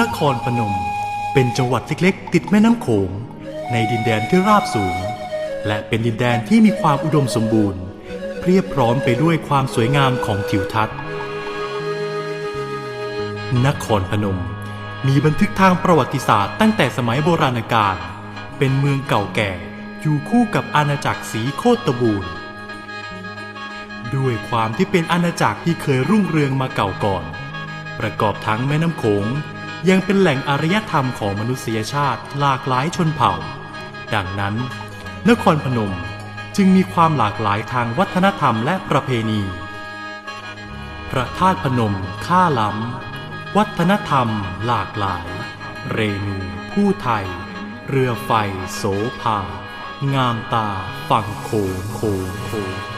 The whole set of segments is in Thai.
นครพนมเป็นจังหวัดเล็กๆ ติดแม่น้ำโขง ในดินแดนที่ราบสูง และเป็นดินแดนที่มีความอุดมสมบูรณ์ เพียบพร้อมไปด้วยความสวยงามของทิวทัศน์ นครพนมมีบันทึกทางประวัติศาสตร์ตั้งแต่สมัยโบราณกาลเป็นเมืองเก่าแก่อยู่คู่กับอาณาจักรสีโคตบูรณ์ด้วยความที่เป็นอาณาจักรที่เคยรุ่งเรืองมาเก่าก่อน ประกอบทั้งแม่น้ำโขง ยังเป็นแหล่งอารยธรรมของมนุษยชาติหลากหลายชนเผ่า ดังนั้น นครพนมจึงมีความหลากหลายทางวัฒนธรรมและประเพณี พระธาตุพนมค่าล้ำ วัฒนธรรมหลากหลาย เรนู ผู้ไทย เรือไฟโสภางามตาฝั่งโขงโขงโขง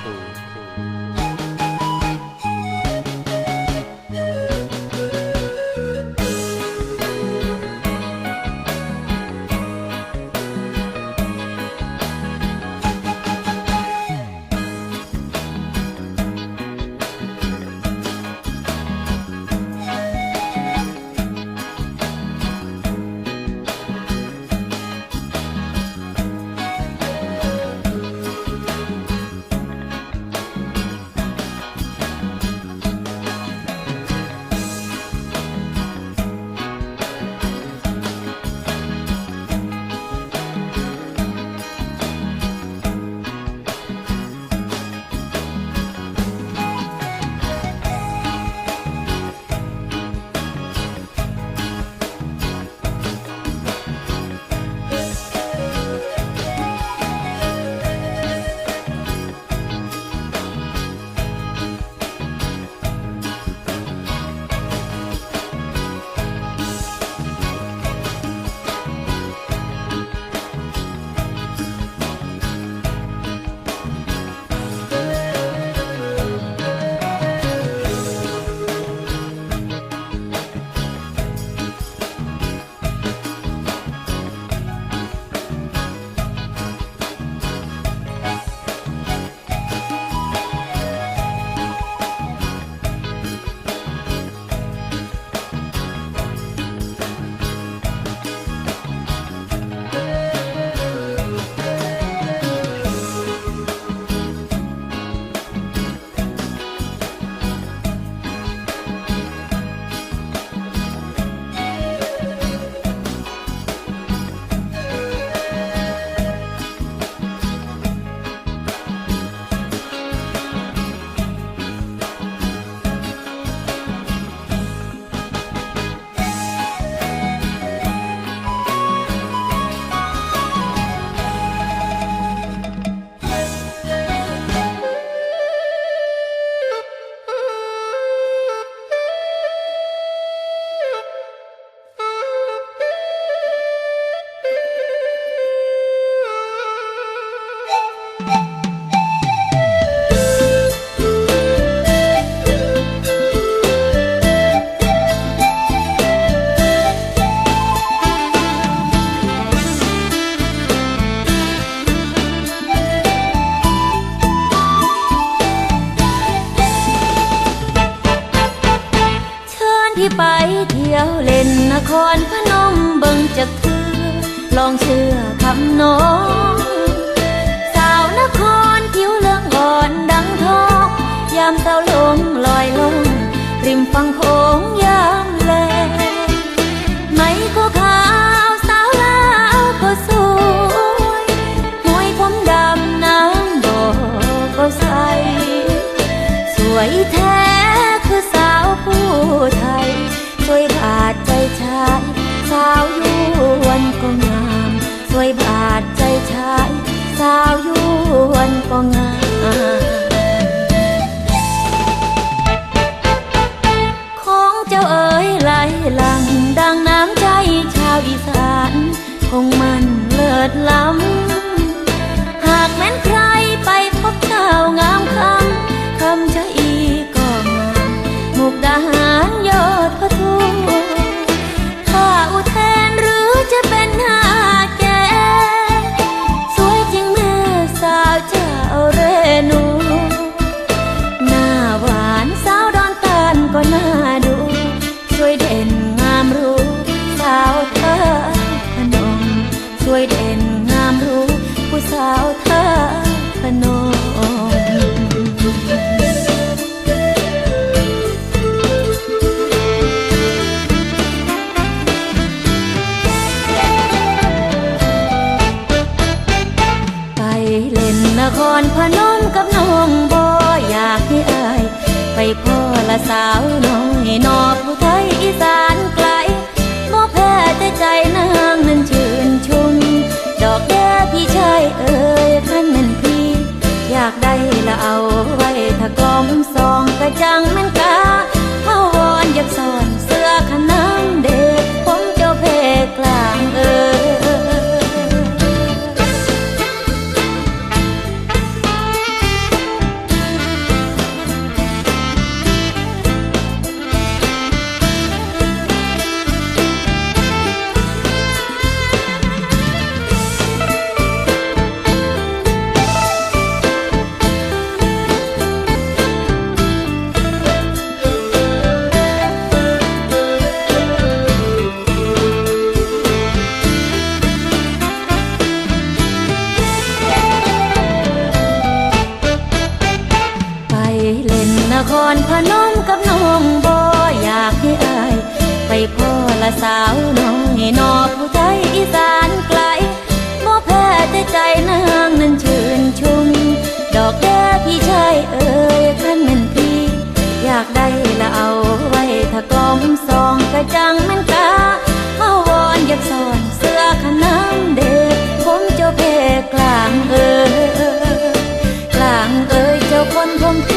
พี่ไปเที่ยวเล่นนครพนมเบิ่งจักเธอลองเชื่อคำน้องสาวนครผิวเลืองอ่อนดังทองยามเศร้าลงลอย ไทยสวยบาดใจชายสาวยวนก็งามสวยบาดใจชายสาวยวนก็งาม กทหาร ละสาวน้อยนอผู้ไทยอีสานไกลบ่แพ้แต่ใจนางนั้นชื่นชม ดอกแด้พี่ชายเอ่ยท่านนั้นพี่ อยากได้ละเอาไว้ถ้ากลอมสองกระจัง ครพนมกับน้องบ่อยากให้อาย ไปพ่อละสาวน้อยนอผู้ใจอีสานไกลบ่แพ้ใจใจนางนั้นชื่นชุม ดอกแด้พี่ชายเอ่ยขันนั้นพี่ อยากได้ละเอาไว้ถ้ากลมสองกระจังมันกาเฮาวอนอยากสอนเสื้อขนังเด็กผมเจ้าเพกลางเอ่ยกลางเอ่ยเจ้าคนผมเพ